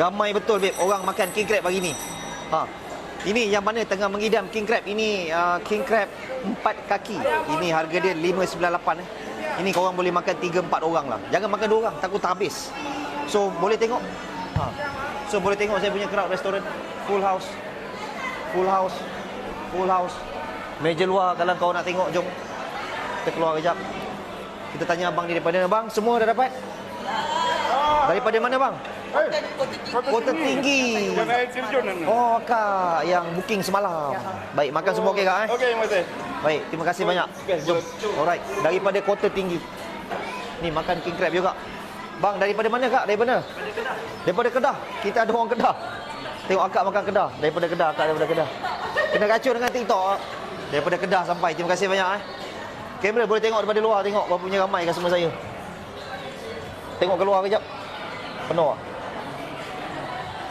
Ramai betul babe orang makan king crab pagi ni. Ha. Ini yang mana tengah mengidam king crab ini uh, king crab empat kaki. Ini harga dia 598 eh. Ini korang boleh makan 3 4 orang lah. Jangan makan 2 orang takut tak habis. So boleh tengok. Ha. So boleh tengok saya punya crowd restoran full house. Full house. Full house. Meja luar kalau kau nak tengok jom. Kita keluar kejap. Kita tanya abang ni daripada mana bang? Semua dah dapat? Daripada mana bang? Kota tinggi. Oh kak yang booking semalam. Baik makan semua okey kak eh? Okey, terima kasih. Baik, terima kasih banyak. Jom. Alright, daripada kota tinggi. Ni makan king crab juga. Bang, daripada mana kak? Daripada? Daripada Kedah. Kita ada orang Kedah. Tengok akak makan Kedah. Daripada Kedah, akak daripada Kedah. Kena kacau dengan TikTok. Daripada Kedah sampai. Terima kasih banyak eh. Kamera boleh tengok daripada luar tengok berapa punya ramai customer saya. Tengok keluar kejap. Penuh ah.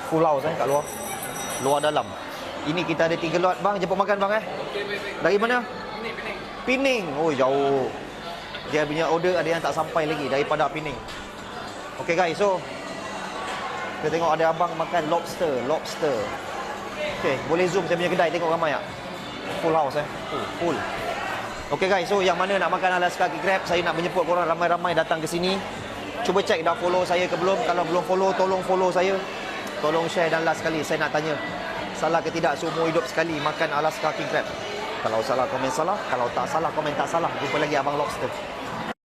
Full house kat luar. Luar dalam. Ini kita ada tiga lot bang, jemput makan bang eh. Dari mana? Pining. Oh jauh. Dia punya order ada yang tak sampai lagi daripada Pining. Okay guys, so kita tengok ada abang makan lobster, lobster. Okay, boleh zoom saya punya kedai tengok ramai tak? Full house eh. Oh, full. Okay guys, so yang mana nak makan Alaska Crab, saya nak menjemput korang ramai-ramai datang ke sini. Cuba cek dah follow saya ke belum. Kalau belum follow, tolong follow saya. Tolong share dan last sekali saya nak tanya. Salah ke tidak seumur hidup sekali makan Alaska King Crab? Kalau salah komen salah, kalau tak salah komen tak salah. Jumpa lagi abang lobster.